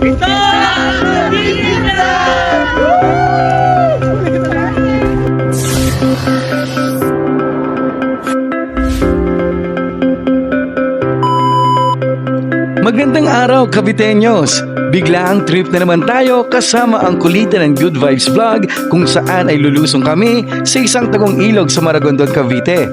Magandang araw, Caviteños! Bigla ang trip na naman tayo kasama ang kulitan ng Good Vibes Vlog kung saan ay lulusong kami sa isang tagong ilog sa Maragondon, Cavite.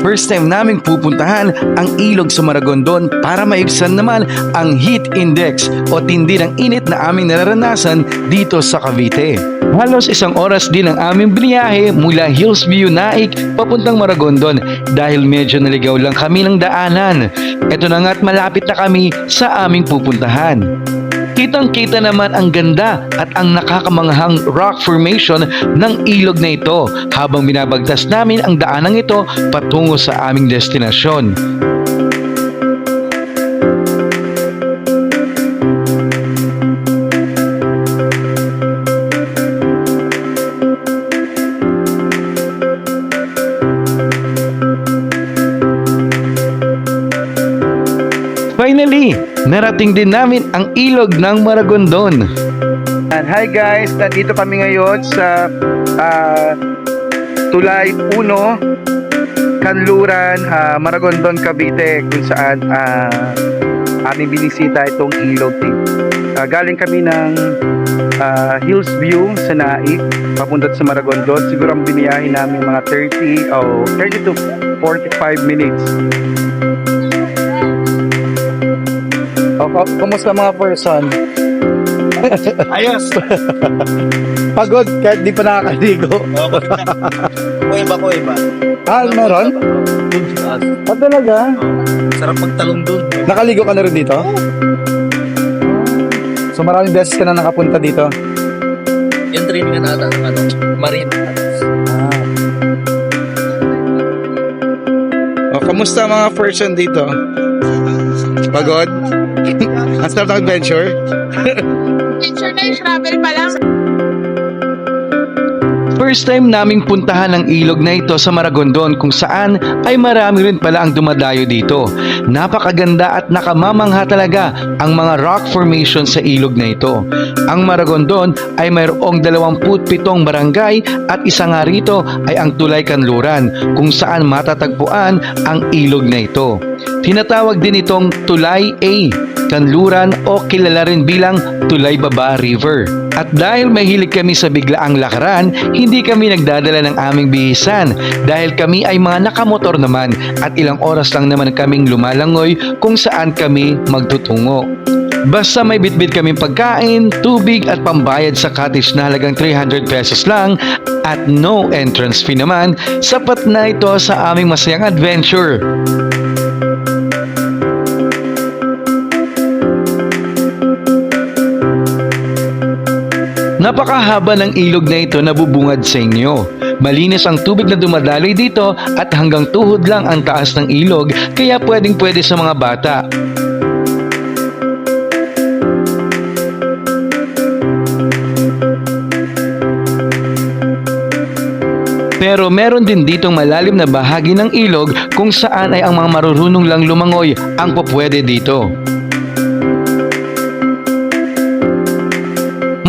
First time naming pupuntahan ang ilog sa Maragondon para maibsan naman ang heat index o tindi ng init na aming nararanasan dito sa Cavite. Halos isang oras din ang aming biniyahe mula Hillsview Naik papuntang Maragondon dahil medyo naligaw lang kami ng daanan. Ito na nga't malapit na kami sa aming pupuntahan. Kitang-kita naman ang ganda at ang nakakamanghang rock formation ng ilog na ito habang binabagtas namin ang daanang ito patungo sa aming destinasyon. Narating din namin ang ilog ng Maragondon. And hi guys, nandito kami ngayon sa ah, Tulay 1, Kanluran, ah, Maragondon, Cavite kung saan ah, aming binisita itong ilog. Ah, galing kami ng ah, Hills View sa Naik, papunta sa Maragondon. Siguro ang biniyahe namin mga 30 o 30 to 45 minutes. O, ku- kumusta mga person? Ayos! Pagod kahit di pa nakakaligo. Kuiba, kuiba. Ah, meron? Doon sa taas. Ah, talaga? Sarap magtalong doon. Nakaligo ka na rin dito? So maraming beses ka na nakapunta dito? Yung training na ata ano, marine. Ah. O, kamusta mga person dito? Pagod? Ang sarap ng adventure? Picture na yung travel pa lang. First time naming puntahan ang ilog na ito sa Maragondon kung saan ay marami rin pala ang dumadayo dito. Napakaganda at nakamamangha talaga ang mga rock formation sa ilog na ito. Ang Maragondon ay mayroong 27 barangay at isa nga rito ay ang Tulay Kanluran kung saan matatagpuan ang ilog na ito. Tinatawag din itong Tulay A, Kanluran o kilala rin bilang Tulay Baba River. At dahil mahilig kami sa biglaang lakaran, hindi kami nagdadala ng aming bihisan dahil kami ay mga nakamotor naman at ilang oras lang naman kaming lumalangoy kung saan kami magtutungo. Basta may bitbit kaming pagkain, tubig at pambayad sa cottage na halagang 300 pesos lang at no entrance fee naman, sapat na ito sa aming masayang adventure. Napakahaba ng ilog na ito na bubungad sa inyo. Malinis ang tubig na dumadaloy dito at hanggang tuhod lang ang taas ng ilog kaya pwedeng pwede sa mga bata. Pero meron din ditong malalim na bahagi ng ilog kung saan ay ang mga marurunong lang lumangoy ang popwede dito.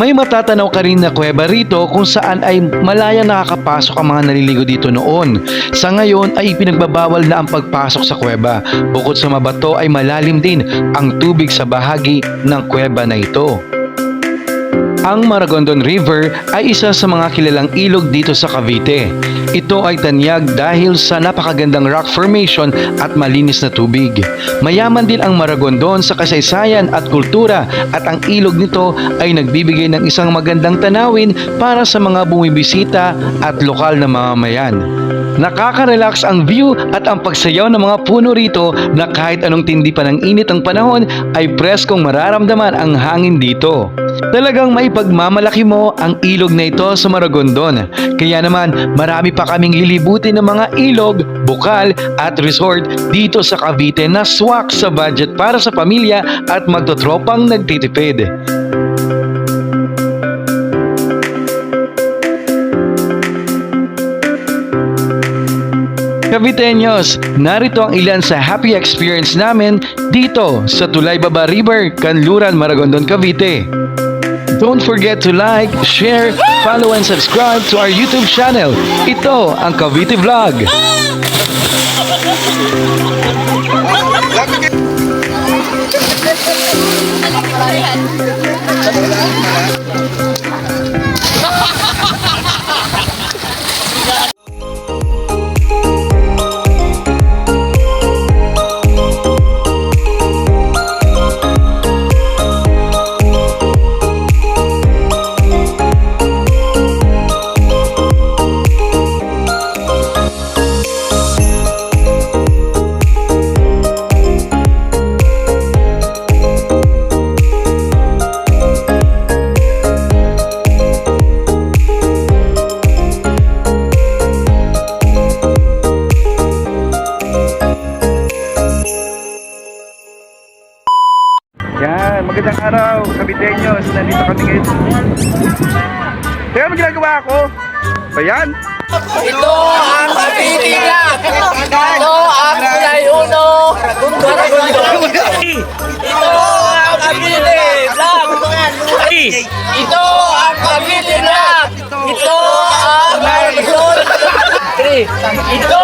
May matatanaw ka rin na kuweba rito kung saan ay malaya nakakapasok ang mga naliligo dito noon. Sa ngayon ay ipinagbabawal na ang pagpasok sa kuweba. Bukod sa mabato ay malalim din ang tubig sa bahagi ng kuweba na ito. Ang Maragondon River ay isa sa mga kilalang ilog dito sa Cavite. Ito ay tanyag dahil sa napakagandang rock formation at malinis na tubig. Mayaman din ang Maragondon sa kasaysayan at kultura at ang ilog nito ay nagbibigay ng isang magandang tanawin para sa mga bumibisita at lokal na mamamayan. Nakaka-relax ang view at ang pagsayaw ng mga puno rito na kahit anong tindi pa ng init ang panahon ay preskong mararamdaman ang hangin dito. Talagang may pagmamalaki mo ang ilog na ito sa Maragondon. Kaya naman marami pa kaming lilibutin ng mga ilog, bukal at resort dito sa Cavite na swak sa budget para sa pamilya at magtotropang nagtitipid. Caviteños, narito ang ilan sa happy experience namin dito sa Tulay Baba River, Kanluran, Maragondon, Cavite. Don't forget to like, share, follow and subscribe to our YouTube channel. Ito ang Cavite Vlog. Magandang araw, Caviteños. Nandito kami ngayon. Kaya may ginagawa ako. Ba yan? Ito ang Pilipinas! Ito ang Kulay Uno! Maragondo! Ito ang Cavite! Ito ang Cavite! Ito ang Maragondo! Ito